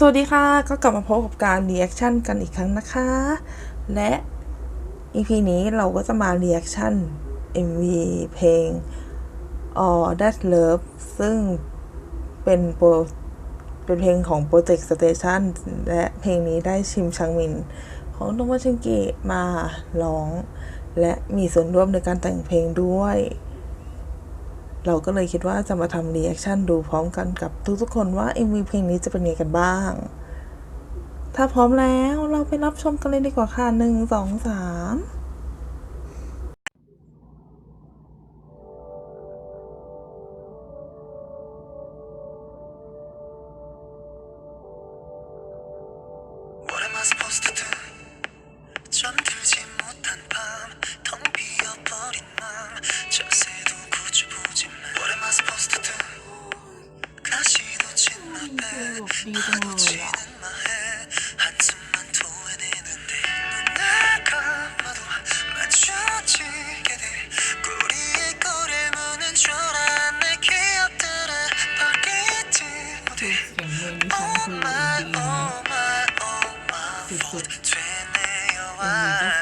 สวัสดีค่ะ ก็กลับมาพบกับการรีแอคชั่นกันอีกครั้งนะคะ และ EP นี้เราก็จะมารีแอคชั่น MV เพลง All That Love ซึ่งเป็นโปรเป็นเพลงของ Project Station และเพลงนี้ได้ชิมชังมิน ของโนมาชิงกิมาร้อง และมีส่วนร่วมในการแต่งเพลงด้วย เราก็เลยคิดว่าจะมาทำรีแอคชั่นดูพร้อมกันกับทุกๆคนว่า MV เพลงนี้จะเป็นไงกันบ้าง ถ้าพร้อมแล้วเราไปรับชมกันเลยดีกว่าค่ะหนึ่งสองสาม Thank oh, you.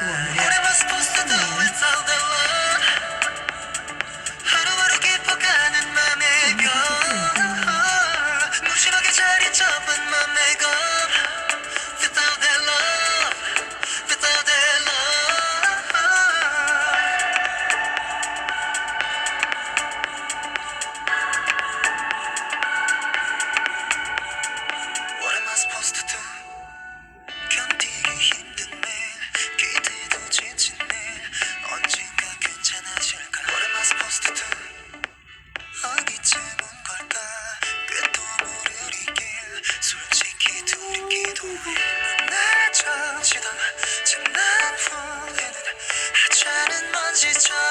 magic.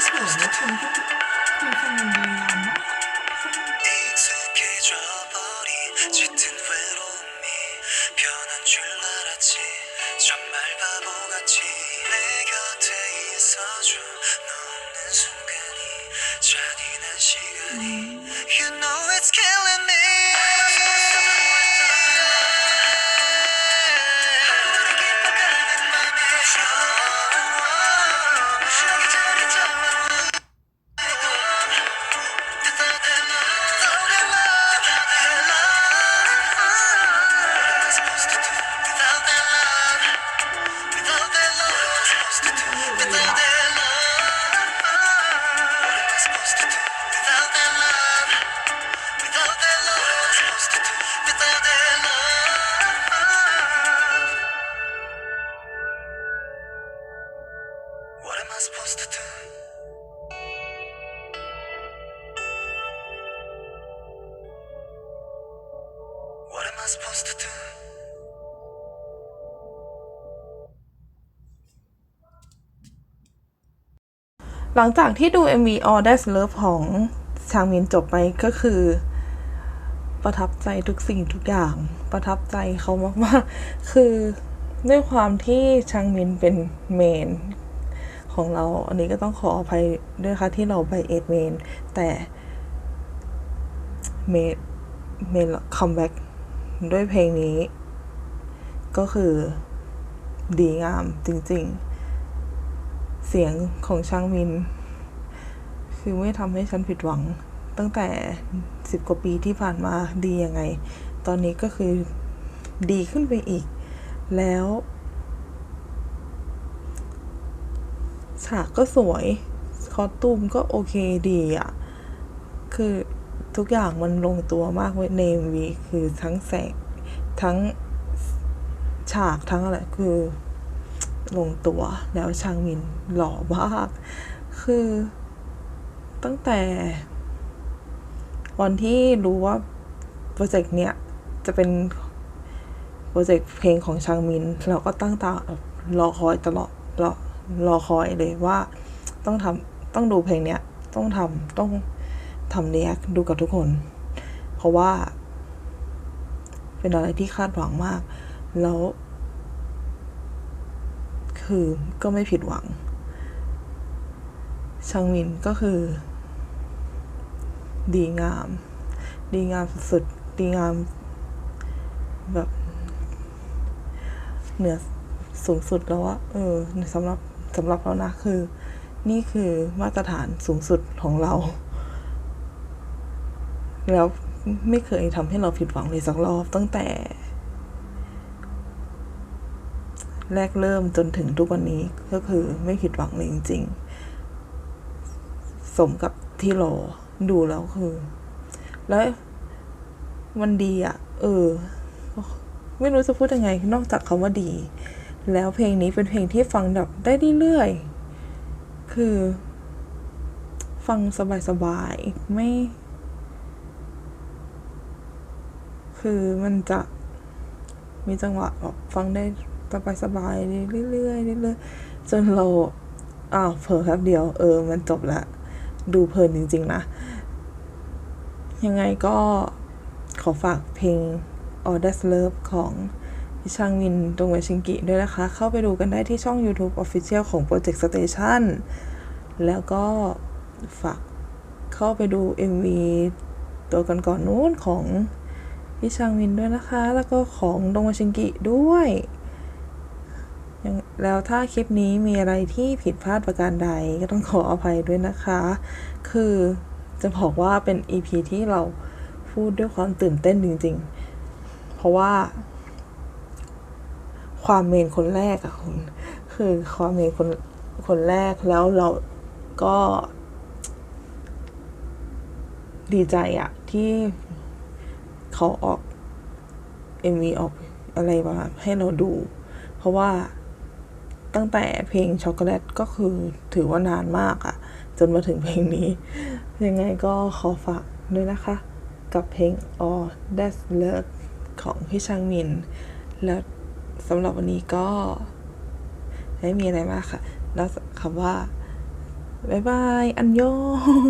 사실 엄청 져버리지 짙은 외로움이 변한 줄 알았지. 정말 바보같이 내 곁에 있어. 주는 순간이 잔인한 시간이. You know it's killing me. หลังจากที่ดู MV All That Love ของชางมินจบไปก็คือ ประทับใจทุกสิ่งทุกอย่าง ประทับใจเขามาก ๆ คือด้วยความที่ชางมินเป็นเมน ของเรา อันนี้ก็ต้องขออภัยด้วยค่ะที่เราไปเอดเมน แต่เมนเมนคัมแบ็กด้วยเพลงนี้ ก็คือดีงามจริงๆ เสียงของช่างมิน คือไม่ทำให้ฉันผิดหวัง ตั้งแต่สิบกว่าปีที่ผ่านมาดียังไง ตอนนี้ก็คือดีขึ้นไปอีก แล้ว ฉากก็สวย คอสตูมก็โอเคดีอะ่ะ คือทุกอย่างมันลงตัวมากเว้ยในวีคือทั้งแสง ทั้งฉากทั้งอะไร คือลงตัวแล้วชางมินหล่อมาก คือตั้งแต่ วันที่รู้ว่าโปรเจกต์เนี้ยจะเป็นโปรเจกต์เพลงของชางมิน เราก็ตั้งตารอคอยตลอดรอ รอคอยเลยว่าต้องทำต้องดูเพลงเนี้ย ต้องทำต้องทำเรียกดูกับทุกคน เพราะว่า เป็นอะไรที่คาดหวังมาก แล้ว คือก็ไม่ผิดหวัง ชางมินก็คือ ดีงาม ดีงามสุดๆดีงาม แบบ เหนือสูงสุดแล้วอะเออสำหรับ สำหรับเรานะคือ นี่คือมาตรฐานสูงสุดของเรา แล้วไม่เคยทำให้เราผิดหวังเลยสักรอบตั้งแต่ แรกเริ่มจนถึงทุกวันนี้ก็คือไม่ผิดหวังเลยจริง ๆ สมกับที่รอดูแล้วคือ แล้วมันดีอะ่ะ เออ ไม่รู้จะพูดยังไง นอกจากคำว่าดี แล้วเพลงนี้เป็นเพลงที่ฟังแบบได้เรื่อยๆ คือ ฟังสบายๆ ไม่ คือมันจะมีจังหวะแบบฟังได้สบายๆ เรื่อยๆ เรื่อยๆ จนเรา อ้าวเผลอแป๊บเดียว เออ มันจบละ ดูเพลินจริงๆ นะ ยังไงก็ขอฝากเพลง All That's Love ของ พิชางมินตรงเวชิงกิด้วยนะคะ เข้าไปดูกันได้ที่ช่อง YouTube Official ของ Project Station แล้วก็ฝากเข้าไปดู MV ตัวกันก่อนๆนู้นของพิชางมินด้วยนะคะ แล้วก็ของดงวชิงกิด้วยแล้วถ้าคลิปนี้มีอะไรที่ผิดพลาดประการใดก็ต้องขออภัยด้วยนะคะ คือจะบอกว่าเป็น EP ที่เราพูดด้วยความตื่นเต้นจริงๆ เพราะว่า ความเมนคนแรกอะคุณคือความเมนคนคนแรกแล้วเราก็ ดีใจอะที่เขาออก MV ออกอะไรมาให้เราดู เพราะว่าตั้งแต่เพลงช็อกโกแลตก็คือถือว่านานมากอะจนมาถึงเพลงนี้ ยังไงก็ขอฝากด้วยนะคะ กับเพลง All That's Love ของพี่ชางมิน แล้ว สำหรับวันนี้ก็ไม่มีอะไรมากค่ะแล้วคำว่า บ๊ายบาย อันยอง